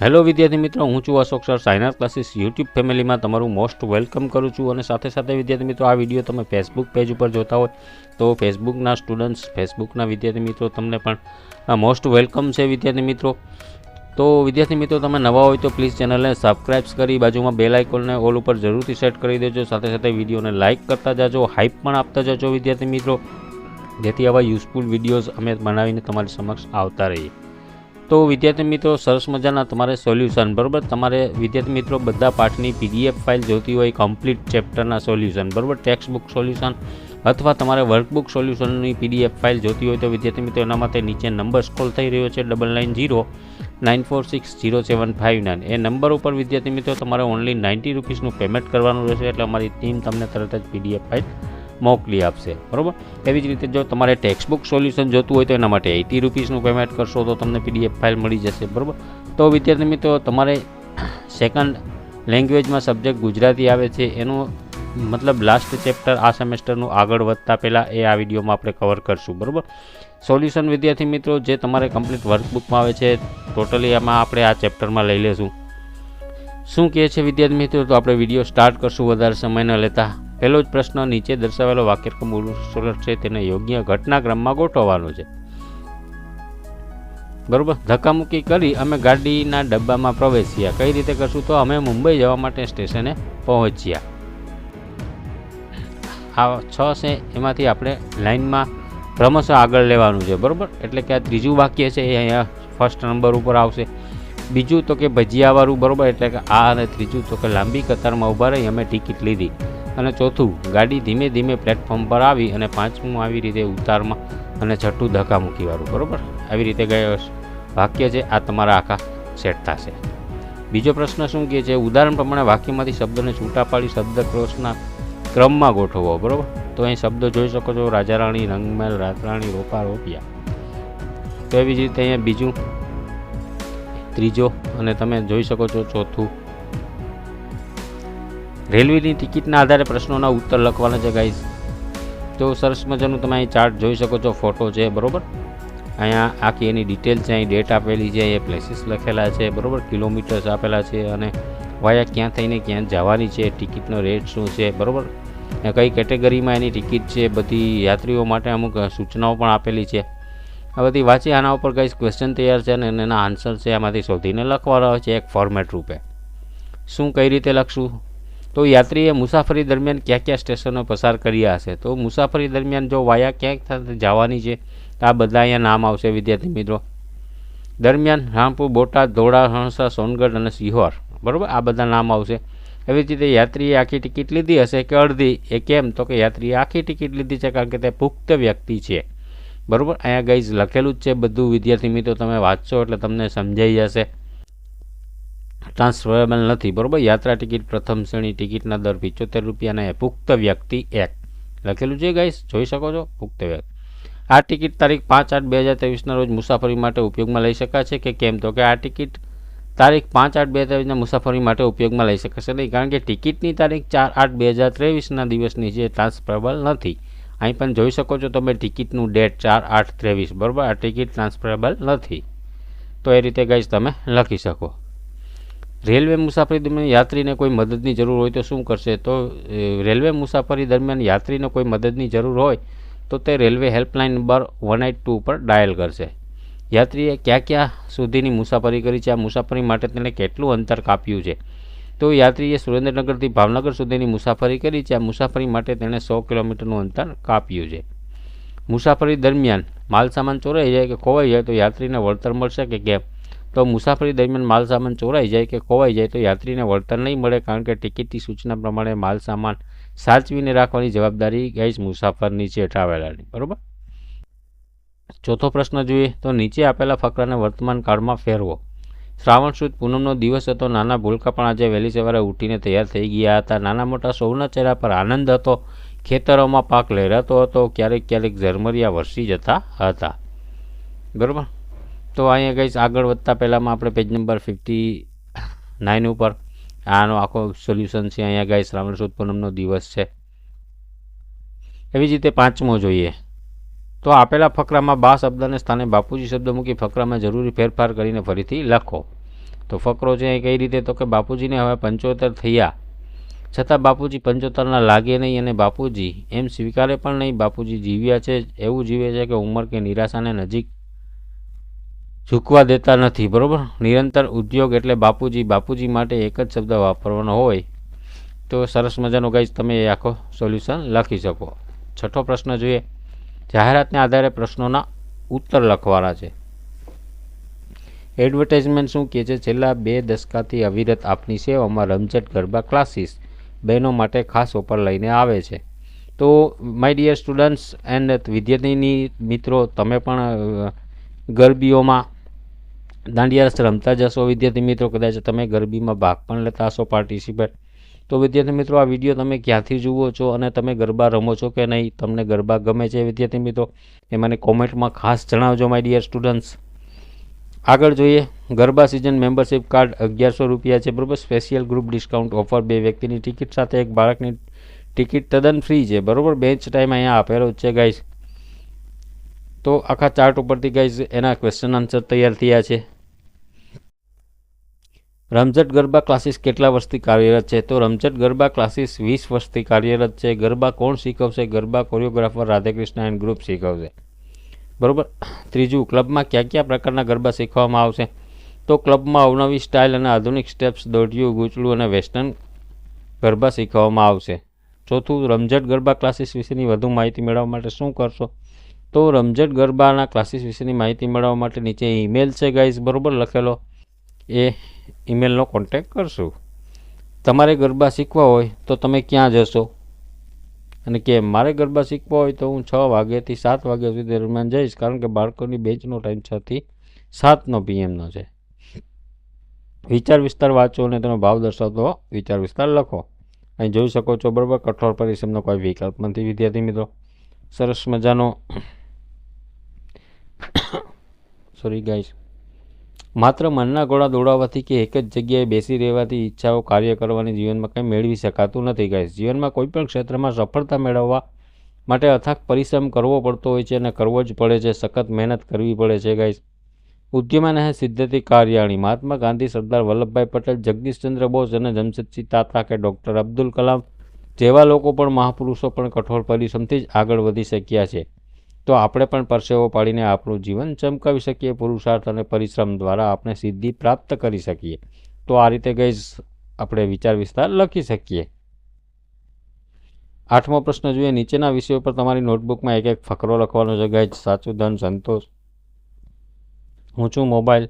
Hello વિદ્યાર્થી મિત્રો, હું છું અશોક સર. સાયનાર ક્લાસીસ યુટ્યુબ ફેમિલીમાં તમારું મોસ્ટ વેલકમ કરું છું અને સાથે સાથે વિદ્યાર્થી મિત્રો, આ વીડિયો તમે ફેસબુક પેજ ઉપર જોતા હોય તો ફેસબુકના સ્ટુડન્ટ્સ, ફેસબુકના વિદ્યાર્થી મિત્રો તમને પણ મોસ્ટ વેલકમ છે વિદ્યાર્થી મિત્રો. તો વિદ્યાર્થી મિત્રો, તમે નવા હોય તો પ્લીઝ ચેનલને સબસ્ક્રાઇબ કરી બાજુમાં બેલ આઇકોનને ઓલ ઉપર જરૂરથી સેટ કરી દેજો. સાથે સાથે વિડીયોને લાઇક કરતા જાજો, હાઇપ પણ આપતા જજો વિદ્યાર્થી મિત્રો. જેથી આવા યુઝફુલ વિડીયોઝ અમે બનાવીને તમારી સમક્ષ આવતા રહીએ. તો વિદ્યાર્થી મિત્રો, સરસ મજાના તમારે સોલ્યુશન બરાબર? તમારે વિદ્યાર્થી મિત્રો, બધા પાઠની પીડીએફ ફાઇલ જોતી હોય કમ્પ્લીટ ચેપ્ટરના સોલ્યુશન બરાબર? ટેક્સ્ટ બુક સોલ્યુશન અથવા તમારે વર્કબુક સોલ્યુશનની પીડીએફ ફાઇલ જોતી હોય તો વિદ્યાર્થી મિત્રો, એના માટે નીચે નંબર સ્ક્રોલ થઈ રહ્યો છે double nine zero nine four six zero seven five nine એ નંબર ઉપર વિદ્યાર્થી મિત્રો, તમારે ઓનલી નાઇન્ટી રૂપીસનું પેમેન્ટ કરવાનું રહેશે, એટલે અમારી ટીમ તમને તરત જ પીડીએફ ફાઇલ મોકલી આપશે, બરાબર? એવી જ રીતે જો તમારે ટેક્સ્ટ બુક સોલ્યુશન જોતું હોય તો એના માટે એટી રૂપીસનું પેમેન્ટ કરશો તો તમને પીડીએફ ફાઇલ મળી જશે, બરાબર? તો વિદ્યાર્થી મિત્રો, તમારે સેકન્ડ લેંગ્વેજમાં સબ્જેક્ટ ગુજરાતી આવે છે, એનું મતલબ લાસ્ટ ચેપ્ટર આ સેમેસ્ટરનું આગળ વધતા પહેલાં એ આ વિડીયોમાં આપણે કવર કરશું, બરાબર? સોલ્યુશન વિદ્યાર્થી મિત્રો, જે તમારે કમ્પ્લીટ વર્કબુકમાં આવે છે ટોટલી એમાં આપણે આ ચેપ્ટરમાં લઈ લેશું. શું કહે છે વિદ્યાર્થી મિત્રો? તો આપણે વીડિયો સ્ટાર્ટ કરશું, વધારે સમય ન લેતા. પહેલો જ પ્રશ્ન નીચે દર્શાવેલો વાક્યક્રમ ઉલટ છે, તેને યોગ્ય ઘટનાક્રમમાં ગોઠવવાનો છે. બરોબર? ધક્કામુક્કી કરી અમે ગાડીના ડબ્બામાં પ્રવેશ્યા. કઈ રીતે કરશું? તો અમે મુંબઈ જવા માટે સ્ટેશને પહોંચ્યા. આ છ છે, એમાંથી આપણે લાઇનમાં ક્રમશઃ આગળ લેવાનું છે, બરાબર? એટલે કે આ ત્રીજું વાક્ય છે, એ અહીંયા ફર્સ્ટ નંબર ઉપર આવશે. બીજું તો કે ભજીયાવાળું, બરાબર? એટલે કે આ અને ત્રીજું તો કે લાંબી કતારમાં ઊભા રહી, અમે ટિકિટ લીધી. અને ચોથું, ગાડી ધીમે ધીમે પ્લેટફોર્મ પર આવી અને પાંચમું આવી રીતે ઉતારમાં અને છઠ્ઠું ધક્કામુક્કીવાળું બરાબર? આવી રીતે ગયો વાક્ય છે, આ તમારા આખા સેટ થશે. બીજો પ્રશ્ન શું કહે છે? ઉદાહરણ પ્રમાણે વાક્યમાંથી શબ્દને છૂટા પાડી શબ્દકોશના ક્રમમાં ગોઠવો બરાબર? તો અહીં શબ્દો જોઈ શકો છો રાજા રાણી રંગમેલ રાતરાણી, રોપા, રોપિયા. તો એવી જ રીતે અહીંયા બીજું, ત્રીજો, અને તમે જોઈ શકો છો ચોથું. રેલવેની ટિકિટના આધારે પ્રશ્નોના ઉત્તર લખવાના છે ગાઈઝ તો સરસ મજાનું તમે અહીં ચાર્ટ જોઈ શકો છો ફોટો છે, બરાબર? અહીંયા આખી એની ડિટેલ છે, અહીં ડેટ આપેલી છે એ પ્લેસીસ લખેલા છે, બરાબર? કિલોમીટર્સ આપેલા છે અને વાયા ક્યાં થઈને ક્યાં જવાની છે ટિકિટનો રેટ શું છે, બરાબર? કઈ કેટેગરીમાં એની ટિકિટ છે, બધી યાત્રીઓ માટે અમુક સૂચનાઓ પણ આપેલી છે. આ બધી વાંચી આના ઉપર કઈ ક્વેશ્ચન તૈયાર છે અને એના આન્સર છે, આમાંથી શોધીને લખવાના હોય છે એક ફોર્મેટ રૂપે. શું કઈ રીતે લખશું? તો યાત્રીએ મુસાફરી દરમિયાન કયા કયા સ્ટેશનો પસાર કર્યા હશે? તો મુસાફરી દરમિયાન જો વાયા ક્યાંક જવાની છે, તો આ બધા અહીંયા નામ આવશે, વિદ્યાર્થી મિત્રો. દરમિયાન રામપુર, બોટાદ, ધોળા, હણસા, સોનગઢ અને સિહોર. બરાબર? આ બધા નામ આવશે. એવી જ રીતે યાત્રીએ આખી ટિકિટ લીધી હશે કે અડધી. એ કેમ? તો કે યાત્રીએ આખી ટિકિટ લીધી છે કારણ કે તે પુખ્ત વ્યક્તિ છે. બરાબર? અહીંયા ગાઈઝ લખેલું જ છે બધું. વિદ્યાર્થી મિત્રો, તમે વાંચશો એટલે તમને સમજાઈ જશે. ટ્રાન્સફરેબલ નથી, બરાબર? યાત્રા ટિકિટ પ્રથમ શ્રેણી ટિકિટના દર પિચોતેર રૂપિયાના એ પુખ્ત વ્યક્તિ એક. લખેલું છે ગાઈસ જોઈ શકો છો? પુખ્ત વ્યક્તિ. આ ટિકિટ તારીખ પાંચ આઠ બે હજાર ત્રેવીસના રોજ મુસાફરી માટે ઉપયોગમાં લઈ શકાય છે કે કેમ? તો કે આ ટિકિટ તારીખ પાંચ આઠ બે હજાર ત્રેવીસના મુસાફરી માટે ઉપયોગમાં લઈ શકાશે નહીં, કારણ કે ટિકિટની તારીખ ચાર આઠ બે હજાર ત્રેવીસના દિવસની છે ટ્રાન્સફરેબલ નથી. અહીં પણ જોઈ શકો છો તમે ટિકિટનું ડેટ ચાર આઠ ત્રેવીસ, બરાબર? આ ટિકિટ ટ્રાન્સફરેબલ નથી. તો એ રીતે ગાઈઝ તમે લખી શકો. રેલવે મુસાફરી દરમિયાન યાત્રીને કોઈ મદદની જરૂર હોય તો શું કરશે? તો રેલવે મુસાફરી દરમિયાન યાત્રીને કોઈ મદદની જરૂર હોય તો તે railway helpline number one eight two પર ડાયલ કરશે. યાત્રીએ ક્યાં ક્યાં સુધીની મુસાફરી કરી છે? આ મુસાફરી માટે તેણે કેટલું અંતર કાપ્યું છે? તો યાત્રીએ સુરેન્દ્રનગરથી ભાવનગર સુધીની મુસાફરી કરી છે. આ મુસાફરી માટે તેણે સો કિલોમીટરનું અંતર કાપ્યું છે. મુસાફરી દરમિયાન માલસામાન ચોરાઈ જાય કે ખોવાઈ જાય તો યાત્રીને વળતર મળશે કે કેમ? તો મુસાફરી દરમિયાન માલ સામાન ચોરાઈ જાય કે ખોવાઈ જાય તો યાત્રીને વળતર નહીં મળે કારણ કે ટિકિટની સૂચના પ્રમાણે માલસામાન સાચવીને રાખવાની જવાબદારી ગાઈસ મુસાફરની છે ટ્રાવેલરની. બરાબર? ચોથો પ્રશ્ન જોઈએ તો નીચે આપેલા ફકરાને વર્તમાન કાળમાં ફેરવો. શ્રાવણ સુદ પૂનમનો દિવસ હતો, નાના ભૂલકા પણ આજે વહેલી સવારે ઉઠીને તૈયાર થઈ ગયા હતા. નાના મોટા સૌના ચહેરા પર આનંદ હતો, ખેતરોમાં પાક લહેરાતો હતો, ક્યારેક ક્યારેક ઝરમરિયા વરસી જતા હતા. બરાબર? તો અહીંયા ગઈ આગળ વધતા પહેલાંમાં આપણે પેજ નંબર ફિફ્ટી નાઇન ઉપર. આનો આખો સોલ્યુશન છે, અહીંયા ગાય શ્રાવણ સુદ પૂનમનો દિવસ છે. એવી જ રીતે પાંચમો જોઈએ. તો આપેલા ફકરામાં બા શબ્દને સ્થાને બાપુજી શબ્દ મૂકી ફકરામાં જરૂરી ફેરફાર કરીને ફરીથી લખો. તો ફકરો છે એ કઈ રીતે? તો કે બાપુજીને હવે પંચોતેર થયા. છતાં બાપુજી પંચોતેરના લાગે નહીં અને બાપુજી એમ સ્વીકારે પણ નહીં. બાપુજી જીવ્યા છે, એવું જીવે છે કે ઉંમર કે નિરાશાને નજીક ઝૂકવા દેતા નથી, બરાબર? નિરંતર ઉદ્યોગ એટલે બાપુજી બાપુજી માટે એક જ શબ્દ વાપરવાનો હોય તો સરસ મજાનો ગાઈઝ તમે એ આખો સોલ્યુશન લખી શકો. છઠ્ઠો પ્રશ્ન જોઈએ. જાહેરાતને આધારે પ્રશ્નોના ઉત્તર લખવાના છે. એડવર્ટાઇઝમેન્ટ શું કહે છે? છેલ્લા બે દશકાથી અવિરત આપની સેવામાં રમઝટ ગરબા ક્લાસીસ બહેનો માટે ખાસ ઓફર લઈને આવે છે. તો માય ડિયર સ્ટુડન્ટ્સ એન્ડ વિદ્યાર્થીની મિત્રો, તમે પણ ગરબીઓમાં દાંડિયા રસ રમતા જશો વિદ્યાર્થી મિત્રો, કદાચ તમે ગરબીમાં ભાગ પણ લેતા હશો પાર્ટિસિપેટ તો વિદ્યાર્થી મિત્રો, આ વીડિયો તમે ક્યાંથી જુઓ છો અને તમે ગરબા રમો છો કે નહીં? તમને ગરબા ગમે છે વિદ્યાર્થી મિત્રો? એ મને કોમેન્ટમાં ખાસ જણાવજો માય ડિયર સ્ટુડન્ટ્સ આગળ જોઈએ, ગરબા સિઝન મેમ્બરશિપ કાર્ડ અગિયારસો રૂપિયા છે, બરાબર? સ્પેશિયલ ગ્રુપ ડિસ્કાઉન્ટ ઓફર બે વ્યક્તિની ટિકિટ સાથે, એક બાળકની ટિકિટ તદ્દન ફ્રી છે, બરાબર? બેન્ચ ટાઈમ અહીંયા આપેલો છે ગાઈઝ તો આખા ચાર્ટ ઉપરથી ગાઈઝ એના ક્વેશ્ચન આન્સર તૈયાર થયા છે. રમઝટ ગરબા ક્લાસીસ કેટલા વર્ષથી કાર્યરત છે? તો રમઝટ ગરબા ક્લાસીસ વીસ વર્ષથી કાર્યરત છે. ગરબા કોણ શીખવશે? Garba choreographer Radhakrishna and group શીખવશે. બરાબર? ત્રીજું, ક્લબમાં કયા કયા પ્રકારના ગરબા શીખવામાં આવશે? તો ક્લબમાં અવનવી સ્ટાઇલ અને આધુનિક સ્ટેપ્સ, દોઢિયું ગૂંચળું અને વેસ્ટર્ન ગરબા શીખવવામાં આવશે. ચોથું, રમઝટ ગરબા ક્લાસીસ વિશેની વધુ માહિતી મેળવવા માટે શું કરશો? તો રમઝટ ગરબાના ક્લાસીસ વિશેની માહિતી મેળવવા માટે નીચે ઈમેલ છે, ગાઈઝ. બરાબર? લખેલો. એ ઈમેલનો કોન્ટેક કરશું. તમારે ગરબા શીખવા હોય તો તમે ક્યાં જશો? અને કે મારે ગરબા શીખવા હોય તો હું છ વાગ્યાથી સાત વાગ્યા સુધી દરમિયાન જઈશ, કારણ કે બાળકોની બેચનો ટાઈમ છથી સાતનો પીએમનો છે. વિચાર વિસ્તાર વાંચો અને તેનો ભાવ દર્શાવતો વિચાર વિસ્તાર લખો. અહીં જોઈ શકો છો, બરાબર, કઠોર પરિશ્રમનો કોઈ વિકલ્પ નથી, વિદ્યાર્થી મિત્રો. સરસ મજાનો સોરી ગાઈસ માત્ર મનના ગોળા દોડાવવાથી કે એક જ જગ્યાએ બેસી રહેવાથી ઈચ્છાઓ કાર્ય કરવાની જીવનમાં કંઈ મેળવી શકાતું નથી ગાઈશ જીવનમાં કોઈપણ ક્ષેત્રમાં સફળતા મેળવવા માટે અથાગ પરિશ્રમ કરવો પડતો હોય છે અને કરવો જ પડે છે. સખત મહેનત કરવી પડે છે ગાઈશ ઉદ્યમાન હે સિદ્ધતિ કાર્યાણી. મહાત્મા ગાંધી, સરદાર વલ્લભભાઈ પટેલ જગદીશચંદ્ર બોઝ અને જમશેદસિંહ તાતા કે ડૉક્ટર અબ્દુલ કલામ જેવા લોકો પણ મહાપુરુષો પણ કઠોર પરિશ્રમથી જ આગળ વધી શક્યા છે. તો આપણે પણ પરસેવો પાડીને આપણું જીવન ચમકાવી શકીએ, પુરુષાર્થ અને પરિશ્રમ દ્વારા આપણે સિદ્ધિ પ્રાપ્ત કરી શકીએ. તો આ રીતે ગઈ આપણે વિચાર વિસ્તાર લખી શકીએ. આઠમો પ્રશ્ન જોઈએ, નીચેના વિષયો પર તમારી નોટબુકમાં એક એક ફકરો લખવાનો છે. ગઈ સાચું, ધન, સંતોષ. ઊંચું મોબાઈલ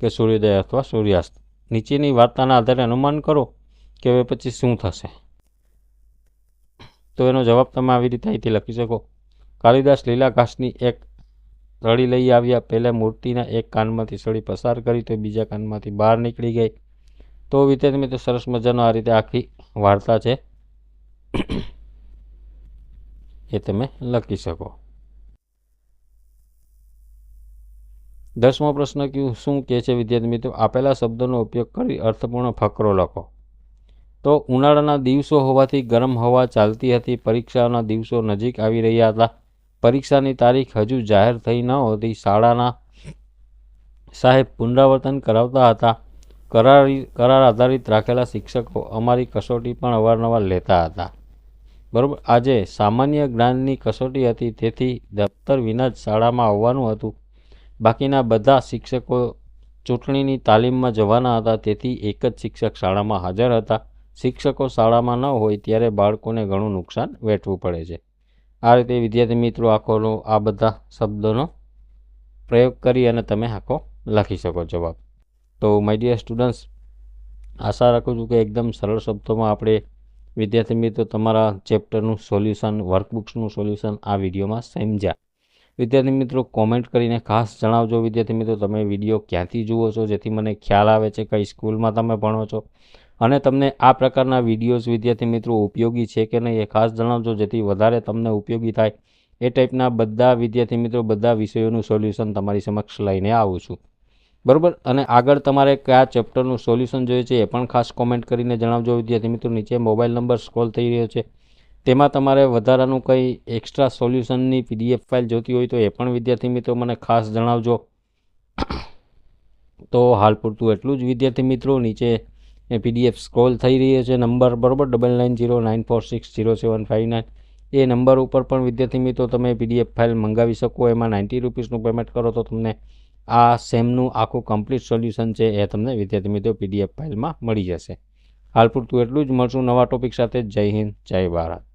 કે સૂર્યોદય અથવા સૂર્યાસ્ત? નીચેની વાર્તાના આધારે અનુમાન કરો કે હવે પછી શું થશે? તો એનો જવાબ તમે આવી રીતે અહીંથી લખી શકો. કાલિદાસ લીલા ઘાસની એક સળી લઈ આવ્યા. પહેલાં મૂર્તિના એક કાનમાંથી સળી પસાર કરી તો બીજા કાનમાંથી બહાર નીકળી ગઈ. તો વિદ્યાર્થી મિત્રો સરસ મજાનો આ રીતે આખી વાર્તા છે એ તમે લખી શકો. દસમો પ્રશ્ન કયું? શું કહે છે વિદ્યાર્થી મિત્રો? આપેલા શબ્દોનો ઉપયોગ કરી અર્થપૂર્ણ ફકરો લખો. તો ઉનાળાના દિવસો હોવાથી ગરમ હવા ચાલતી હતી. પરીક્ષાના દિવસો નજીક આવી રહ્યા હતા. પરીક્ષાની તારીખ હજુ જાહેર થઈ ન હોતી. શાળાના સાહેબ પુનરાવર્તન કરાવતા હતા. કરારી, કરાર આધારિત રાખેલા શિક્ષકો અમારી કસોટી પણ અવારનવાર લેતા હતા. બરાબર? આજે સામાન્ય જ્ઞાનની કસોટી હતી. તેથી દફતર વિના જ શાળામાં આવવાનું હતું. બાકીના બધા શિક્ષકો ચૂંટણીની તાલીમમાં જવાના હતા. તેથી એક જ શિક્ષક શાળામાં હાજર હતા. શિક્ષકો શાળામાં ન હોય ત્યારે બાળકોને ઘણું નુકસાન વેઠવું પડે છે. આ રીતે વિદ્યાર્થી મિત્રો આખોનો આ બધા શબ્દોનો પ્રયોગ કરી અને તમે આખો લખી શકો જવાબ. તો માય ડિયર સ્ટુડન્ટ્સ આશા રાખું છું કે એકદમ સરળ શબ્દોમાં આપણે વિદ્યાર્થી મિત્રો તમારા ચેપ્ટરનું સોલ્યુશન, વર્કબુક્સનું સોલ્યુશન આ વિડીયોમાં સમજ્યા. વિદ્યાર્થી મિત્રો, કોમેન્ટ કરીને ખાસ જણાવજો વિદ્યાર્થી મિત્રો, તમે વીડિયો ક્યાંથી જુઓ છો? જેથી મને ખ્યાલ આવે છે કઈ સ્કૂલમાં તમે ભણો છો. અને તમને આ પ્રકારના વિડીયોઝ વિદ્યાર્થી મિત્રો ઉપયોગી છે કે નહીં એ ખાસ જણાવજો, જેથી વધારે તમને ઉપયોગી થાય. એ ટાઈપના બધા વિદ્યાર્થી મિત્રો, બધા વિષયોનું સોલ્યુશન તમારી સમક્ષ લઈને આવું છું. બરાબર? અને આગળ તમારે કયા ચેપ્ટરનું સોલ્યુશન જોઈએ છે એ પણ ખાસ કોમેન્ટ કરીને જણાવજો વિદ્યાર્થી મિત્રો. નીચે મોબાઈલ નંબર સ્ક્રોલ થઈ રહ્યો છે. તેમાં તમારે વધારાનું કંઈ એક્સ્ટ્રા સોલ્યુશનની પીડીએફ ફાઇલ જોતી હોય તો એ પણ વિદ્યાર્થી મિત્રો મને ખાસ જણાવજો. તો હાલ પૂરતું એટલું જ વિદ્યાર્થી મિત્રો. નીચે એ પીડીએફ સ્ક્રોલ થઈ રહી છે. નંબર બરોબર double nine zero nine four six zero seven five nine એ નંબર ઉપર પણ વિદ્યાર્થી મિત્રો તમે પીડીએફ ફાઇલ મંગાવી શકો. એમાં નાઇન્ટી રૂપીસનું પેમેન્ટ કરો તો તમને આ સેમનું આખું કમ્પ્લીટ સોલ્યુશન છે એ તમને વિદ્યાર્થી મિત્રો પીડીએફ ફાઇલમાં મળી જશે. હાલ પૂરતું એટલું જ. મળશું નવા ટોપિક સાથે. જય હિન્દ, જય ભારત.